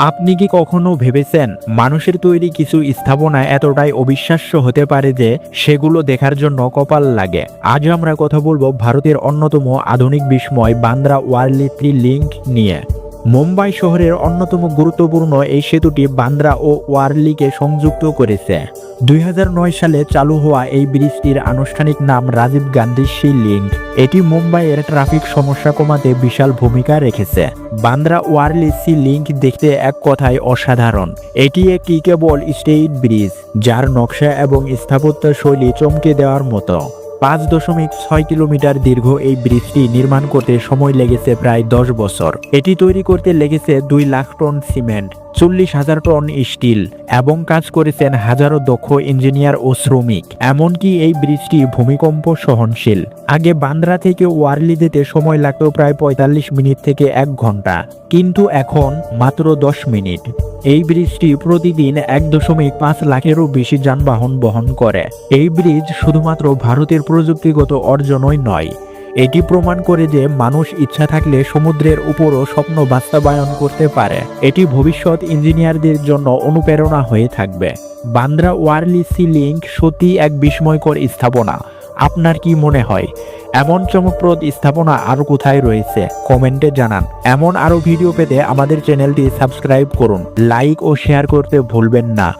আপনি কি কখনো ভেবেছেন মানুষের তৈরি কিছু স্থাপনা এতটাই অবিশ্বাস্য হতে পারে যে সেগুলো দেখার জন্য কপাল লাগে? আজ আমরা কথা বলব ভারতের অন্যতম আধুনিক বিস্ময় বান্দ্রা ওয়ার্লি থ্রি লিঙ্ক নিয়ে। মুম্বাই শহরের অন্যতম গুরুত্বপূর্ণ এই সেতুটি বান্দ্রা ও ওয়ারলিকে সংযুক্ত করেছে। দুই হাজার নয় সালে চালু হওয়া এই ব্রিজটির আনুষ্ঠানিক নাম রাজীব গান্ধী সি লিঙ্ক এটি মুম্বাইয়ের ট্রাফিক সমস্যা কমাতে বিশাল ভূমিকা রেখেছে। বান্দ্রা ওয়ারলি সি লিঙ্ক দেখতে এক কথায় অসাধারণ। এটি একটি কেবল স্টেট ব্রিজ, যার নকশা এবং স্থাপত্য শৈলী চমকে দেওয়ার মতো। পাঁচ দশমিক ছয় কিলোমিটার দীর্ঘ এই ব্রিজটি নির্মাণ করতে সময় লেগেছে প্রায় দশ বছর। এটি তৈরি করতে লেগেছে দুই লাখ টন সিমেন্ট। চল্লিশ হাজার টন স্টিল এবং কাজ করেছেন হাজারো দক্ষ ইঞ্জিনিয়ার ও শ্রমিক। এমনকি এই ব্রিজটি ভূমিকম্প সহনশীল। আগে বান্দ্রা থেকে ওয়ারলি যেতে সময় লাগতো প্রায় পঁয়তাল্লিশ মিনিট থেকে এক ঘণ্টা। কিন্তু এখন মাত্র দশ মিনিট। এই ব্রিজটি প্রতিদিন এক দশমিক পাঁচ লাখেরও বেশি যানবাহন বহন করে। এই ব্রিজ শুধুমাত্র ভারতের প্রযুক্তিগত অর্জনই নয় এটি প্রমাণ করে যে মানুষ ইচ্ছা থাকলে সমুদ্রের উপরও স্বপ্ন বাস্তবায়ন করতে পারে। এটি ভবিষ্যৎ ইঞ্জিনিয়ারদের জন্য অনুপ্রেরণা হয়ে থাকবে। বান্দ্রা ওয়ারলি সি লিঙ্ক সত্যি এক বিস্ময়কর স্থাপনা। আপনার কি মনে হয়? এমন চমকপ্রদ স্থাপনা আরও কোথায় রয়েছে? কমেন্টে জানান। এমন আরও ভিডিও পেতে আমাদের চ্যানেলটি সাবস্ক্রাইব করুন। লাইক ও শেয়ার করতে ভুলবেন না।